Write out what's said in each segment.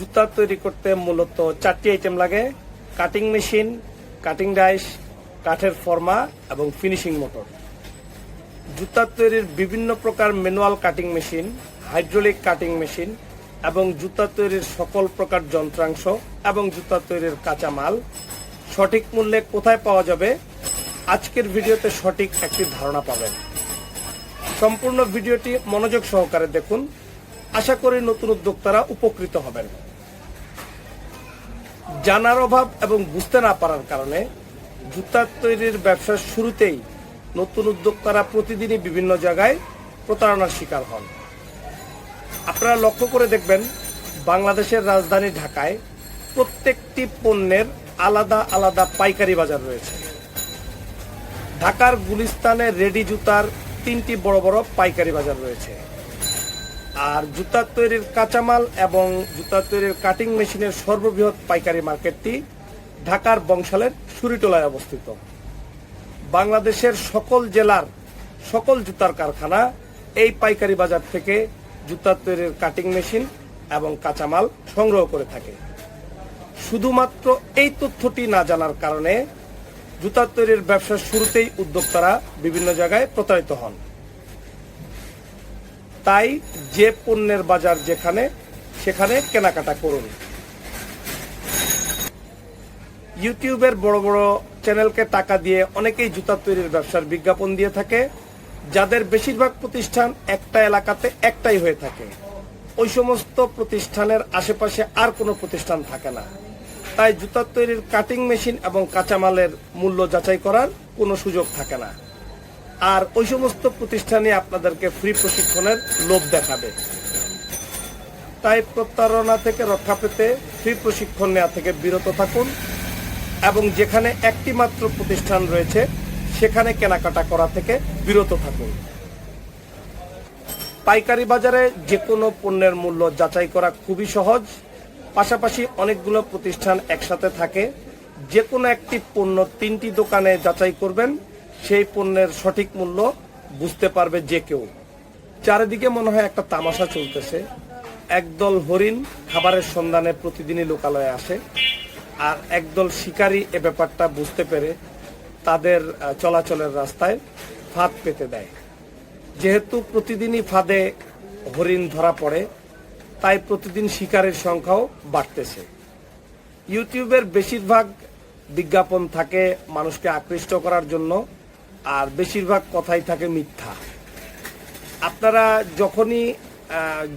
জুতা তৈরি করতে মূলত চারটি আইটেম লাগে। কাটিং মেশিন কাটিং ডাইস কাঠের ফর্মা এবং ফিনিশিং মোটর জুতা তৈরির বিভিন্ন প্রকার manual cutting machine hydraulic cutting machine এবং জুতা তৈরির সকল প্রকার যন্ত্রাংশ এবং জুতা তৈরির কাঁচামাল। সঠিক মূল্যে কোথায় পাওয়া যাবে? আজকের ভিডিওতে সঠিক একটি ধারণা পাবেন। সম্পূর্ণ ভিডিওটি মনোযোগ সহকারে দেখুন। আশা করি নতুন উদ্যোক্তারা উপকৃত হবেন। জানার অভাব এবং বুঝতে না পারার কারণে জুতা তৈরির ব্যবসার শুরুতেই নতুন উদ্যোক্তারা প্রতিদিনই বিভিন্ন জায়গায় প্রতারণার শিকার হন। আপনারা লক্ষ্য করে দেখবেন, বাংলাদেশের রাজধানী ঢাকায় প্রত্যেকটি পণ্যের আলাদা আলাদা পাইকারি বাজার রয়েছে। ঢাকার গুলিস্তানে রেডি জুতার তিনটি বড় বড় পাইকারি বাজার রয়েছে। আর জুতা তৈরির কাঁচামাল এবং জুতা তৈরির কাটিং মেশিনের সর্ববৃহৎ পাইকারি মার্কেটটি ঢাকার বংশালের সুরিটোলায় অবস্থিত। বাংলাদেশের সকল জেলার সকল জুতার কারখানা এই পাইকারি বাজার থেকে জুতা তৈরির কাটিং মেশিন এবং কাঁচামাল সংগ্রহ করে থাকে। শুধুমাত্র এই তথ্যটি না জানার কারণে জুতা তৈরির ব্যবসার শুরুতেই উদ্যোক্তারা বিভিন্ন জায়গায় প্রতারিত হন। তাই যে পণ্যের বাজার যেখানে, সেখানে কেনাকাটা করুন। ইউটিউবের বড় বড় চ্যানেলকে টাকা দিয়ে অনেকেই জুতা তৈরির ব্যবসার বিজ্ঞাপন দিয়ে থাকে। যাদের বেশিরভাগ প্রতিষ্ঠান একটা এলাকাতে একটাই হয়ে থাকে। ওই সমস্ত প্রতিষ্ঠানের আশেপাশে আর কোনো প্রতিষ্ঠান থাকে না। তাই জুতা তৈরির কাটিং মেশিন এবং কাঁচামালের মূল্য যাচাই করার কোনো সুযোগ থাকে না। আর ওই সমস্ত প্রতিষ্ঠানে আপনাদেরকে ফ্রি প্রশিক্ষণের লোভ দেখাবে। তাই প্রতারণা থেকে রক্ষা পেতে ফ্রি প্রশিক্ষণ নেওয়া থেকে বিরত থাকুন এবং যেখানে একটি মাত্র প্রতিষ্ঠান রয়েছে, সেখানে কেনাকাটা করা থেকে বিরত থাকুন। পাইকারি বাজারে যে কোনো পণ্যের মূল্য যাচাই করা খুবই সহজ। পাশাপাশি অনেকগুলো প্রতিষ্ঠান একসাথে থাকে। যে কোনো একটি পণ্য তিনটি দোকানে যাচাই করবেন। সেই পণ্যের সঠিক মূল্য বুঝতে পারবে যে কেউ। চারিদিকে মনে হয় একটা তামাশা চলতেছে। একদল হরিণ খাবারের সন্ধানে প্রতিদিনই লোকালয়ে আসে। আর একদল শিকারী এ ব্যাপারটা বুঝতে পেরে তাদের চলাচলের রাস্তায় ফাঁদ পেতে দেয়। যেহেতু প্রতিদিনই ফাঁদে হরিণ ধরা পড়ে, তাই প্রতিদিন শিকারের সংখ্যাও বাড়তেছে। ইউটিউবের বেশিরভাগ বিজ্ঞাপন থাকে মানুষকে আকৃষ্ট করার জন্য। আর বেশিরভাগ কথাই থাকে মিথ্যা। আপনারা যখনই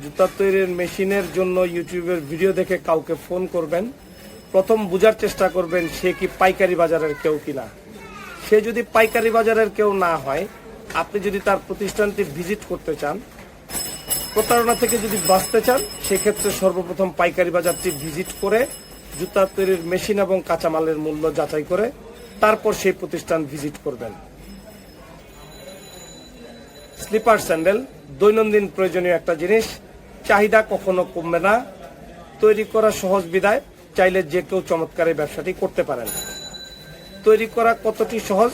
জুতা তৈরির মেশিনের জন্য ইউটিউবের ভিডিও দেখে কাউকে ফোন করবেন, প্রথম বোঝার চেষ্টা করবেন সে কি পাইকারি বাজারের কেউ কিনা। সে যদি পাইকারি বাজারের কেউ না হয়, আপনি যদি তার প্রতিষ্ঠানটি ভিজিট করতে চান, প্রতারণা থেকে যদি বাঁচতে চান, সেক্ষেত্রে সর্বপ্রথম পাইকারি বাজারটি ভিজিট করে জুতা তৈরির মেশিন এবং কাঁচামালের মূল্য যাচাই করে তারপর সেই প্রতিষ্ঠান ভিজিট করবেন। স্লিপার স্যান্ডেল, দৈনন্দিন প্রয়োজনীয় একটা জিনিস, চাহিদা কখনো কমবে না। তৈরি করা সহজ বিদায়, চাইলে যে কেউ চমৎকার এই ব্যবসাটি করতে পারেন। তৈরি করা কতটি সহজ?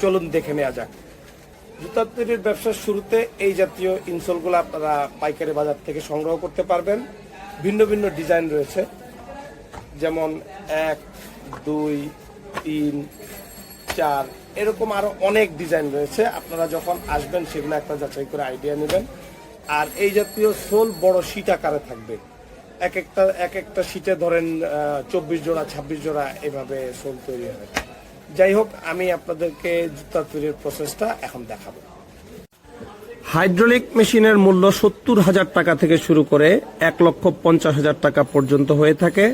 চলুন দেখে নেওয়া যাক। জুতা তৈরির ব্যবসার শুরুতে এই জাতীয় ইনসোলগুলো আপনারা পাইকারি বাজার থেকে সংগ্রহ করতে পারবেন। ভিন্ন ভিন্ন ডিজাইন রয়েছে। যেমন এক, দুই, তিন, চার এরকম আরও অনেক ডিজাইন রয়েছে। আপনারা যখন আসবেন, সেগুলো একটা যাচাই করে আইডিয়া নেবেন। আর এই জাতীয় সোল বড় শীট আকারে থাকবে। এক একটা এক একটা শীটে ধরেন চব্বিশ জোড়া, ছাব্বিশ জোড়া এভাবে সোল তৈরি হয় যাই হোক, আমি আপনাদেরকে জুতা তৈরির প্রসেসটা এখন দেখাবো। হাইড্রোলিক মেশিনের মূল্য সত্তর হাজার টাকা থেকে শুরু করে এক লক্ষ পঞ্চাশ হাজার টাকা পর্যন্ত হয়ে থাকে।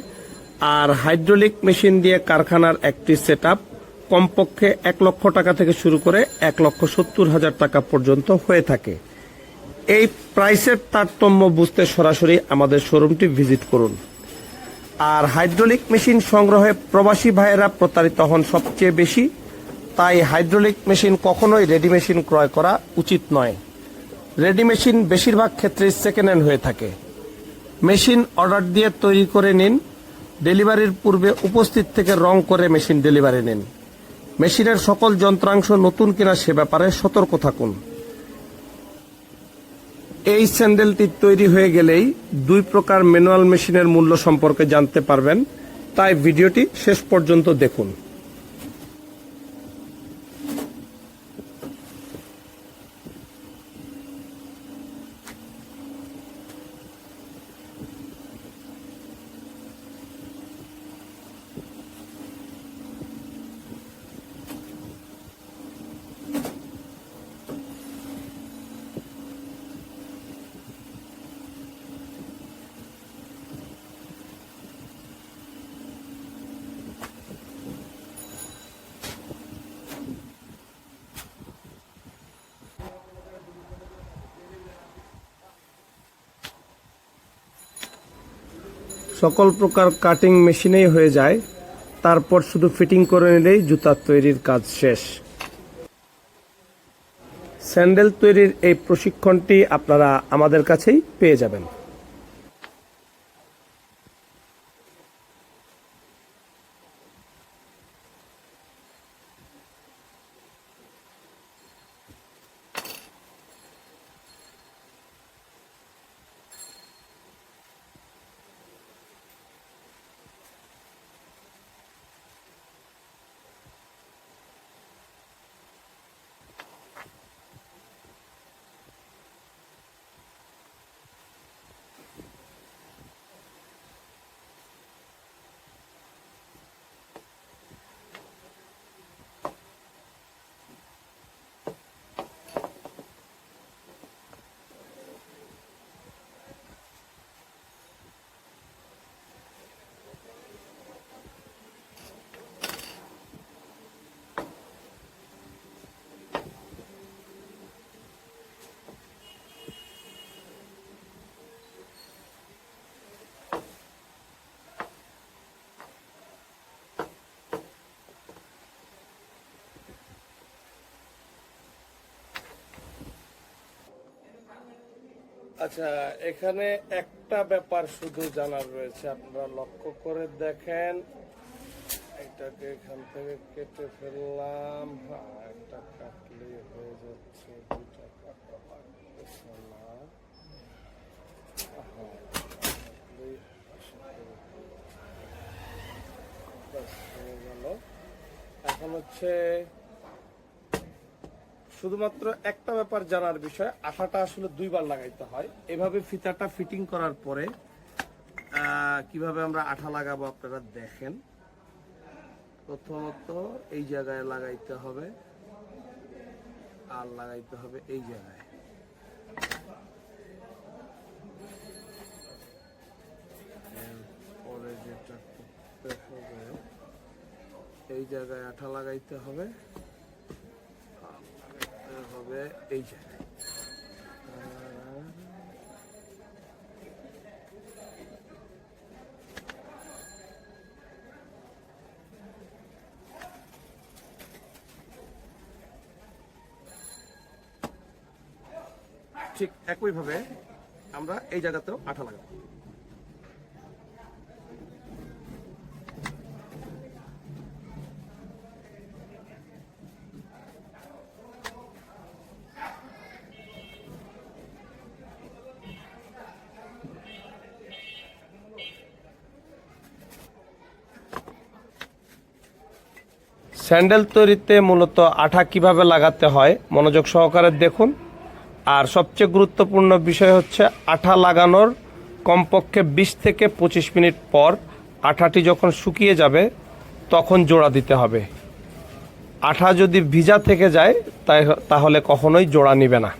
আর হাইড্রোলিক মেশিন দিয়ে কারখানার একটি সেট কমপক্ষে এক লক্ষ টাকা থেকে শুরু করে এক লক্ষ সত্তর হাজার টাকা পর্যন্ত হয়ে থাকে। এই প্রাইসের তারতম্য বুঝতে সরাসরি আমাদের শোরুমটি ভিজিট করুন। আর হাইড্রোলিক মেশিন সংগ্রহে প্রবাসী ভাইয়েরা প্রতারিত হন সবচেয়ে বেশি। তাই হাইড্রোলিক মেশিন কখনোই রেডি মেশিন ক্রয় করা উচিত নয়। রেডি মেশিন বেশিরভাগ ক্ষেত্রে সেকেন্ড হ্যান্ড হয়ে থাকে। মেশিন অর্ডার দিয়ে তৈরি করে নিন। ডেলিভারির পূর্বে উপস্থিত থেকে রং করে মেশিন ডেলিভারি নিন। মেশিনের সকল যন্ত্রাংশ নতুন কিনা সে ব্যাপারে সতর্ক থাকুন। এই স্যান্ডেলটি তৈরি হয়ে গেলেই দুই প্রকার ম্যানুয়াল মেশিনের মূল্য সম্পর্কে জানতে পারবেন। তাই ভিডিওটি শেষ পর্যন্ত দেখুন। সকল প্রকার কাটিং মেশিনেই হয়ে যায়। তারপর শুধু ফিটিং করে নিলেই জুতা তৈরির কাজ শেষ। স্যান্ডেল তৈরির এই প্রশিক্ষণটি আপনারা আমাদের কাছেই পেয়ে যাবেন। আচ্ছা এখানে একটা ব্যাপার শুধু জানার রয়েছে আপনারা লক্ষ্য করে দেখেন। এটাকে এখান থেকে কেটে ফেললাম। হ্যাঁ একটা কাটলেই হয়ে যাচ্ছে দুইটা কাটা হ্যাঁ, এখন হচ্ছে শুধুমাত্র একটা ব্যাপার জানার বিষয়, আঠাটা আসলে দুইবার লাগাইতে হয়। এভাবে ফিতাটা ফিটিং করার পরে কীভাবে আমরা আঠা লাগাবো আপনারা দেখেন। প্রথমত এই জায়গায় লাগাইতে হবে, আর লাগাইতে হবে এই জায়গায়। এরপরে যেটা এই জায়গায় আঠা লাগাইতে হবে। হবে এই আর ঠিক একইভাবে আমরা এই জায়গাতেও আঠা লাগাবো। স্যান্ডেল তৈরিতে মূলত আঠা কীভাবে লাগাতে হয়, মনোযোগ সহকারে দেখুন। আর সবচেয়ে গুরুত্বপূর্ণ বিষয় হচ্ছে আঠা লাগানোর কমপক্ষে বিশ থেকে পঁচিশ মিনিট পর আঠাটি যখন শুকিয়ে যাবে, তখন জোড়া দিতে হবে। আঠা যদি ভিজা থেকে যায়, তাই তাহলে কখনোই জোড়া নিবে না।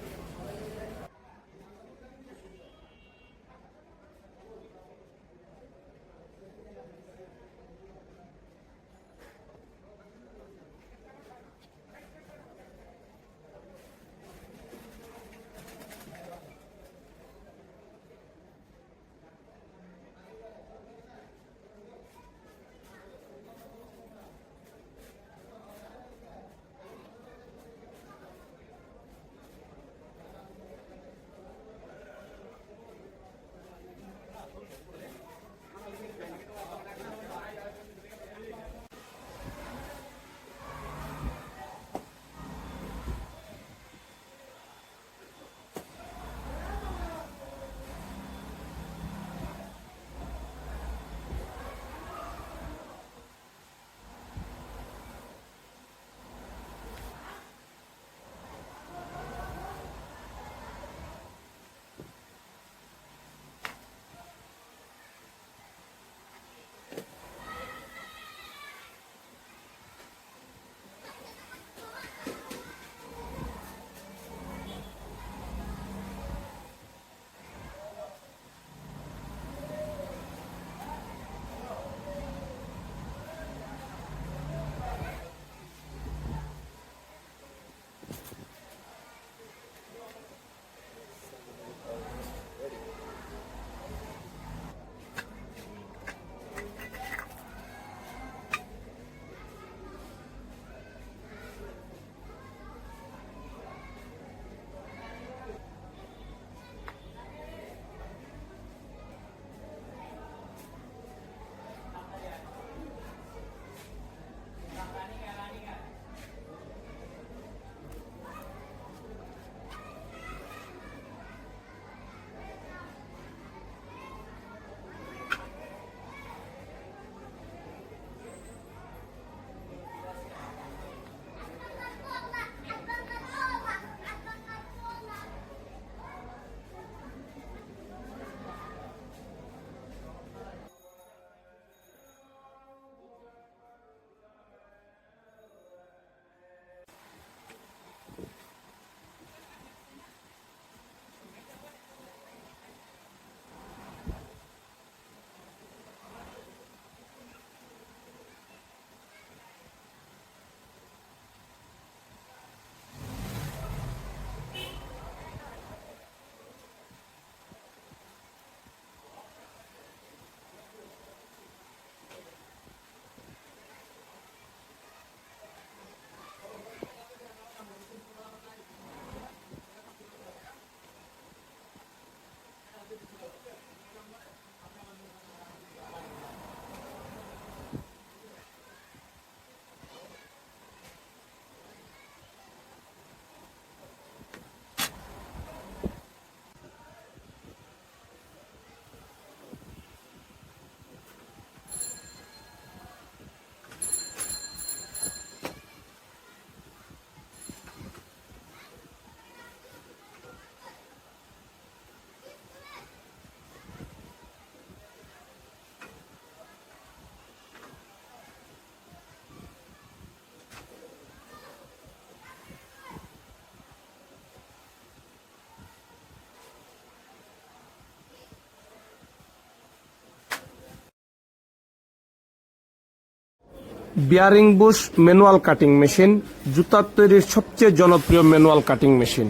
Bearing bush manual cutting machine, জুতার তৈরির সবচেয়ে জনপ্রিয় ম্যানুয়াল কাটিং মেশিন।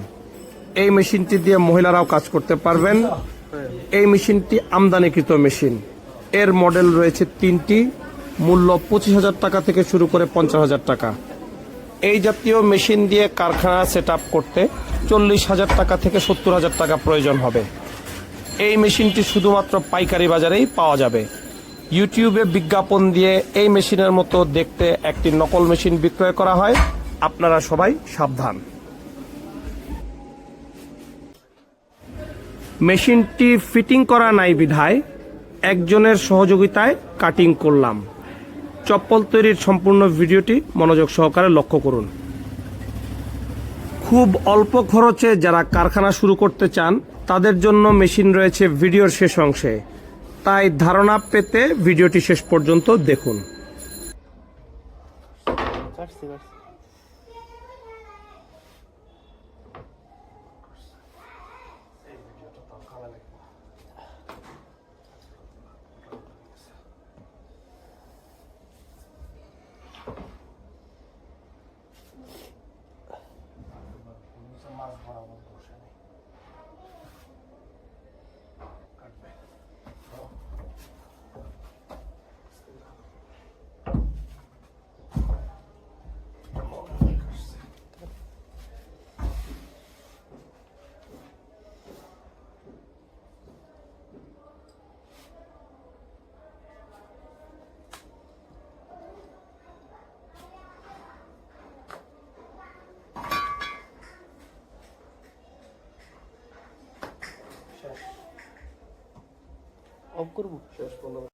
এই মেশিনটি দিয়ে মহিলারাও কাজ করতে পারবেন। এই মেশিনটি আমদানিকৃত মেশিন। এর মডেল রয়েছে তিনটি, মূল্য পঁচিশ হাজার টাকা থেকে শুরু করে পঞ্চাশ হাজার টাকা। এই জাতীয় মেশিন দিয়ে কারখানা সেট করতে চল্লিশ হাজার টাকা থেকে সত্তর হাজার টাকা প্রয়োজন হবে। এই মেশিনটি শুধুমাত্র পাইকারি বাজারেই পাওয়া যাবে। ইউটিউবে বিজ্ঞাপন দিয়ে এই মেশিনের মতো দেখতে একটি নকল মেশিন বিক্রয় করা হয়। আপনারা সবাই সাবধান। মেশিনটি ফিটিং করা নাই বিধায় একজনের সহযোগিতায় কাটিং করলাম। চপ্পল তৈরির সম্পূর্ণ ভিডিওটি মনোযোগ সহকারে লক্ষ্য করুন। খুব অল্প খরচে যারা কারখানা শুরু করতে চান, তাদের জন্য মেশিন রয়েছে ভিডিওর শেষ অংশে। তাই ধারণা পেতে ভিডিওটি শেষ পর্যন্ত দেখুন। బుక్ చేసుకోండి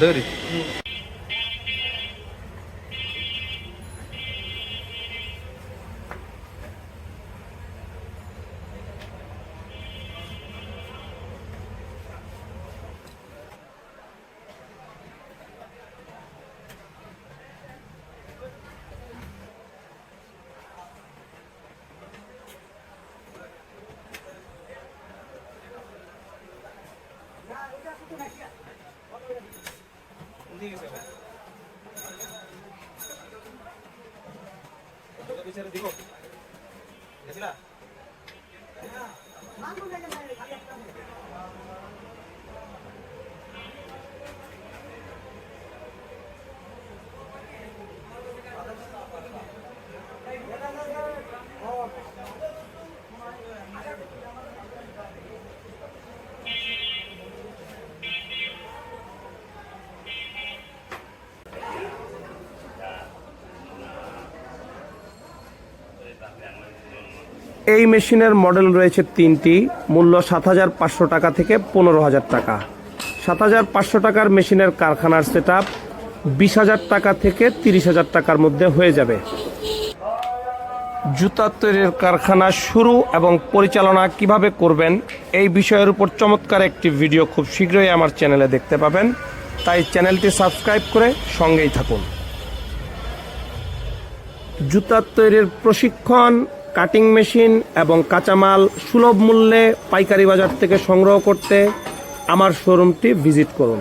得的。嗯。digo, এই মেশিনের মডেল রয়েছে তিনটি, মূল্য সাত হাজার পাঁচশো টাকা থেকে পনেরো হাজার টাকা। সাত হাজার পাঁচশো টাকার মেশিনের কারখানার সেট আপ বিশ হাজার টাকা থেকে তিরিশ হাজার টাকার মধ্যে হয়ে যাবে। জুতা তৈরির কারখানা শুরু এবং পরিচালনা কীভাবে করবেন এই বিষয়ের উপর চমৎকার একটি ভিডিও খুব শীঘ্রই আমার চ্যানেলে দেখতে পাবেন। তাই চ্যানেলটি সাবস্ক্রাইব করে সঙ্গেই থাকুন। জুতা তৈরির প্রশিক্ষণ কাটিং মেশিন এবং কাঁচামাল সুলভ মূল্যে পাইকারি বাজার থেকে সংগ্রহ করতে আমার শোরুমটি ভিজিট করুন।